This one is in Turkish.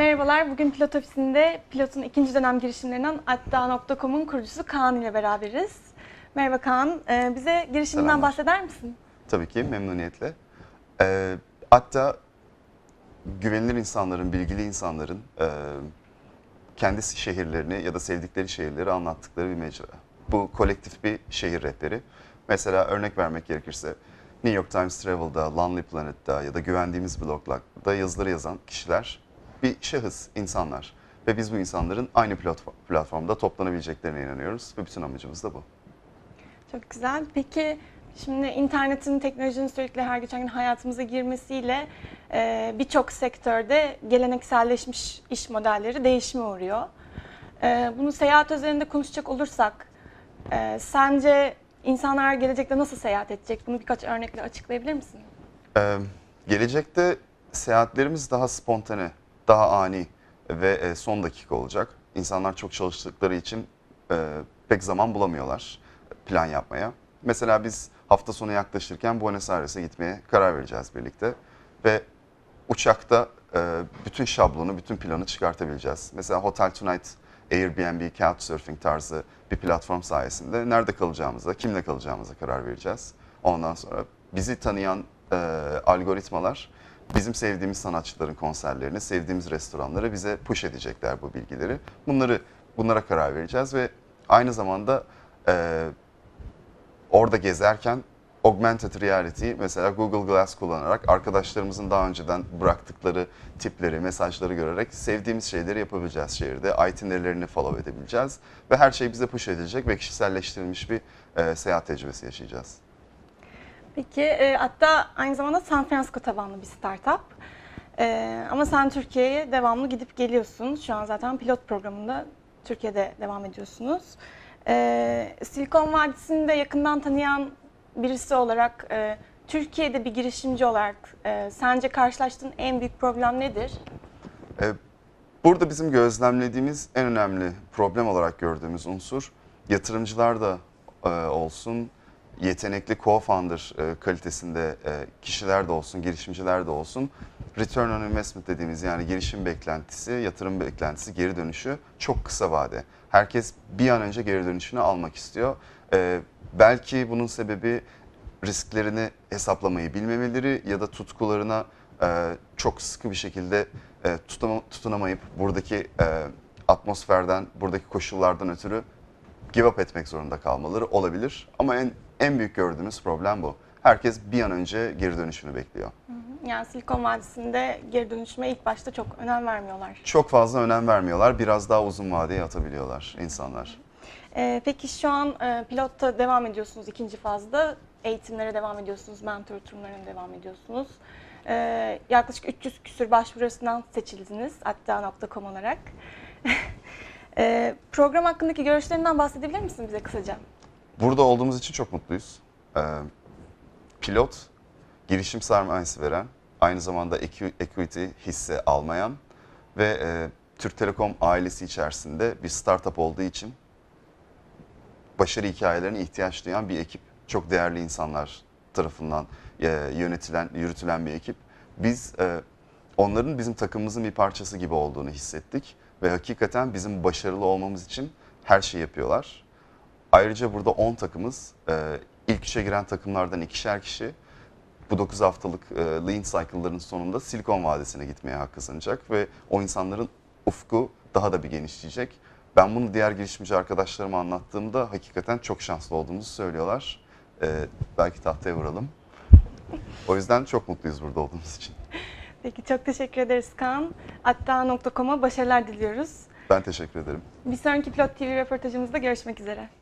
Merhabalar, bugün Pilot Ofisi'nde Pilot'un ikinci dönem girişimlerinden Atta.com'un kurucusu Kaan ile beraberiz. Merhaba Kaan, Ee, bize girişiminden Selamlar. bahseder misin? Tabii ki memnuniyetle. Ee, hatta güvenilir insanların, bilgili insanların e, kendi şehirlerini ya da sevdikleri şehirleri anlattıkları bir mecra. Bu kolektif bir şehir rehberi. Mesela örnek vermek gerekirse New York Times Travel'da, Lonely Planet'ta ya da güvendiğimiz bloglarda yazıları yazan kişiler bir şahıs, insanlar. Ve biz bu insanların aynı platform, platformda toplanabileceklerine inanıyoruz ve bütün amacımız da bu. Çok güzel. Peki şimdi internetin, teknolojinin sürekli her geçen gün hayatımıza girmesiyle e, birçok sektörde gelenekselleşmiş iş modelleri değişime uğruyor. E, bunu seyahat üzerinde konuşacak olursak, e, sence insanlar gelecekte nasıl seyahat edecek? Bunu birkaç örnekle açıklayabilir misin? Ee, gelecekte seyahatlerimiz daha spontane, daha ani ve e, son dakika olacak. İnsanlar çok çalıştıkları için e, pek zaman bulamıyorlar plan yapmaya. Mesela biz hafta sonu yaklaşırken Buenos Aires'e gitmeye karar vereceğiz birlikte ve uçakta e, bütün şablonu, bütün planı çıkartabileceğiz. Mesela Hotel Tonight, Airbnb, Couchsurfing tarzı bir platform sayesinde nerede kalacağımıza, kimle kalacağımıza karar vereceğiz. Ondan sonra bizi tanıyan e, algoritmalar bizim sevdiğimiz sanatçıların konserlerini, sevdiğimiz restoranları bize push edecekler bu bilgileri. Bunları bunlara karar vereceğiz ve aynı zamanda e, orada gezerken augmented reality mesela Google Glass kullanarak arkadaşlarımızın daha önceden bıraktıkları tipleri, mesajları görerek sevdiğimiz şeyleri yapabileceğiz şehirde. Itinerary'lerini follow edebileceğiz ve her şey bize push edilecek ve kişiselleştirilmiş bir e, seyahat tecrübesi yaşayacağız. Peki e, hatta aynı zamanda San Francisco tabanlı bir startup. E, ama sen Türkiye'ye devamlı gidip geliyorsun. Şu an zaten pilot programında Türkiye'de devam ediyorsunuz. E, Silikon Vadisi'ni de yakından tanıyan birisi olarak e, Türkiye'de bir girişimci olarak e, sence karşılaştığın en büyük problem nedir? E, Burada bizim gözlemlediğimiz en önemli problem olarak gördüğümüz unsur yatırımcılar da e, olsun, yetenekli co-founder e, kalitesinde e, kişiler de olsun, girişimciler de olsun. Return on investment dediğimiz yani girişim beklentisi, yatırım beklentisi, geri dönüşü çok kısa vade. Herkes bir an önce geri dönüşünü almak istiyor. E, belki bunun sebebi risklerini hesaplamayı bilmemeleri ya da tutkularına e, çok sıkı bir şekilde e, tutama- tutunamayıp buradaki e, atmosferden, buradaki koşullardan ötürü give up etmek zorunda kalmaları olabilir. Ama en en büyük gördüğümüz problem bu. Herkes bir an önce geri dönüşünü bekliyor. Yani Silikon Vadisi'nde geri dönüşüme ilk başta çok önem vermiyorlar. Çok fazla önem vermiyorlar. Biraz daha uzun vadeye atabiliyorlar insanlar. Ee, peki şu an e, pilotta devam ediyorsunuz ikinci fazda. Eğitimlere devam ediyorsunuz, mentor oturumlarına devam ediyorsunuz. Ee, yaklaşık 300 küsür başvurusundan seçildiniz hatta.com olarak. Ee, program hakkındaki görüşlerinden bahsedebilir misin bize kısaca? Burada olduğumuz için çok mutluyuz. Ee, pilot, girişim sermayesi veren, aynı zamanda equi- equity hisse almayan ve e, Türk Telekom ailesi içerisinde bir startup olduğu için başarı hikayelerine ihtiyaç duyan bir ekip. Çok değerli insanlar tarafından e, yönetilen, yürütülen bir ekip. Biz e, onların bizim takımımızın bir parçası gibi olduğunu hissettik ve hakikaten bizim başarılı olmamız için her şeyi yapıyorlar. Ayrıca burada 10 takımız, e, ilk işe giren takımlardan ikişer kişi bu 9 haftalık e, lean cycle'ların sonunda Silikon Vadisi'ne gitmeye hak kazanacak ve o insanların ufku daha da bir genişleyecek. Ben bunu diğer girişimci arkadaşlarıma anlattığımda hakikaten çok şanslı olduğumuzu söylüyorlar. E, belki tahtaya vuralım. O yüzden çok mutluyuz burada olduğumuz için. Peki çok teşekkür ederiz Kaan. Hatta.com'a başarılar diliyoruz. Ben teşekkür ederim. Bir sonraki Pilot TV röportajımızda görüşmek üzere.